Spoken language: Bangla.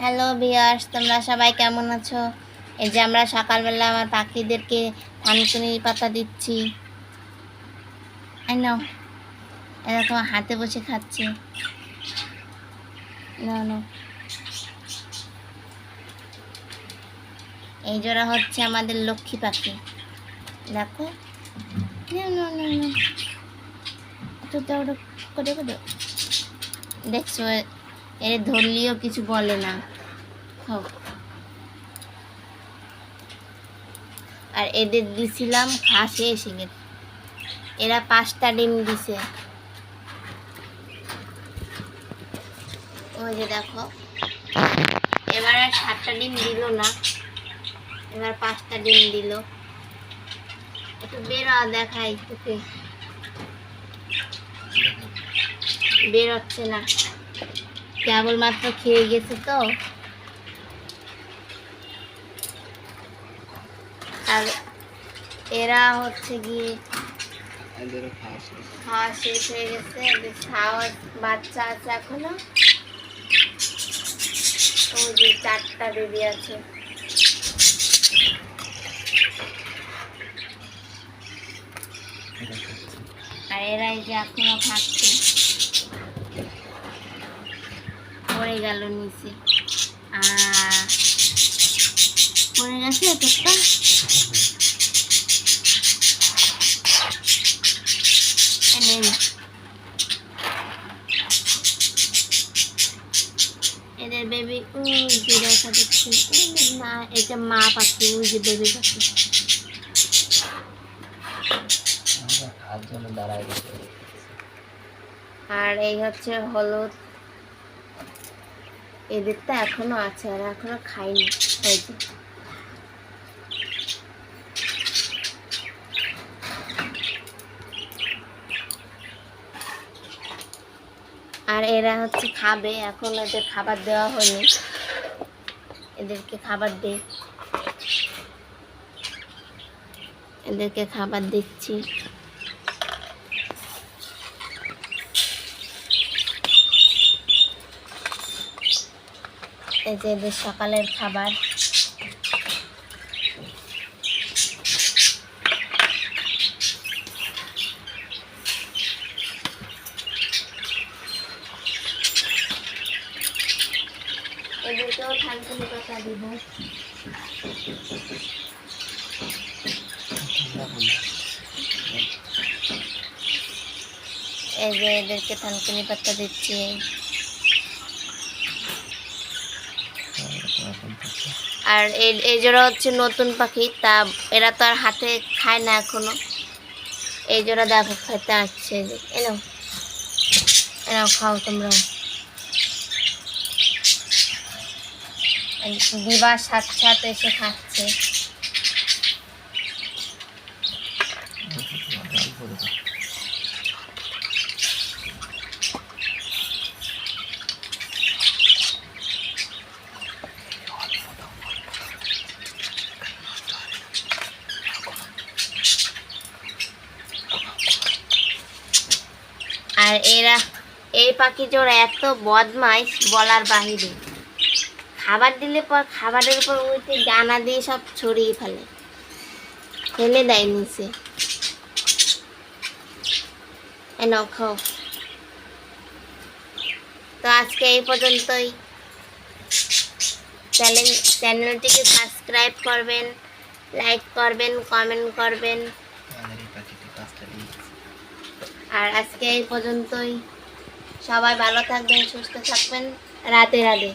হ্যালো বিয়ার্স তোমরা সবাই কেমন আছো? এই যে আমরা সকালবেলা আমার পাখিদেরকে থানকুনি পাতা দিচ্ছি। নাও এরা তোমার হাতে বসে খাচ্ছে। নাও নাও এই জোড়া হচ্ছে আমাদের লক্ষ্মী পাখি। দেখো। করে দেখছ? এর ধরলেও কিছু বলে না। আর এদের দিছিলাম ঘাসে এসে এরা পাঁচটা ডিম দিছে। ওই যে দেখো। এবার আর সাতটা ডিম দিল না। এবার পাঁচটা ডিম দিল। একটু বেরো দেখাই তোকে। বেরোচ্ছে না। কেবলমাত্র খেয়ে গেছে তো। আর এরা হচ্ছে গিয়ে খাওয়া শেষ। হয়ে গেছে। এদের খাওয়া বাচ্চা আছে এখনও। ওই যে চারটা বেবি আছে। আর এরা এই যে এখনও খাচ্ছে। পড়ে গেল নিচে। আহ, পড়ে গেছে নে নে। এদের বেবি ওই যে দেখা যে মা এটা মা পাখি ওই যে বেবি পাখি আর এই হচ্ছে হলুদ। এদের তো এখনও আছে, আর এখনও খাইনি যে আর এরা হচ্ছে খাবে, এখন এদের খাবার দেওয়া হয়নি। এদেরকে খাবার দে এদেরকে খাবার দিচ্ছি। এই যে এদের সকালের খাবার। এদেরকেও থানকুনি পাতা দিব। এই যে এদেরকে থানকুনি পাতা দিচ্ছি। আর এই জোড়া হচ্ছে নতুন পাখি, তা এরা তো আর হাতে খায় না এখনও। এই জোড়া দেখো খেতে আসছে এনাও এনাও খাও তোমরা। দিবার সাথে সাথে এসে খাচ্ছে। আর এরা, এই পাখি জোড়া এত বদমাইশ বলার বাহিরে। খাবার দিলে পর খাবারের উপর উঠে দানা দিয়ে সব ছড়িয়ে ফেলে। ফেলে দেয় নিচে। খাও। তো আজকে এই পর্যন্তই। চ্যানেল, চ্যানেলটিকে সাবস্ক্রাইব করবেন, লাইক করবেন, কমেন্ট করবেন। আর আজকে এই পর্যন্তই। সবাই ভালো থাকবেন সুস্থ থাকবেন। রাতে রাতে।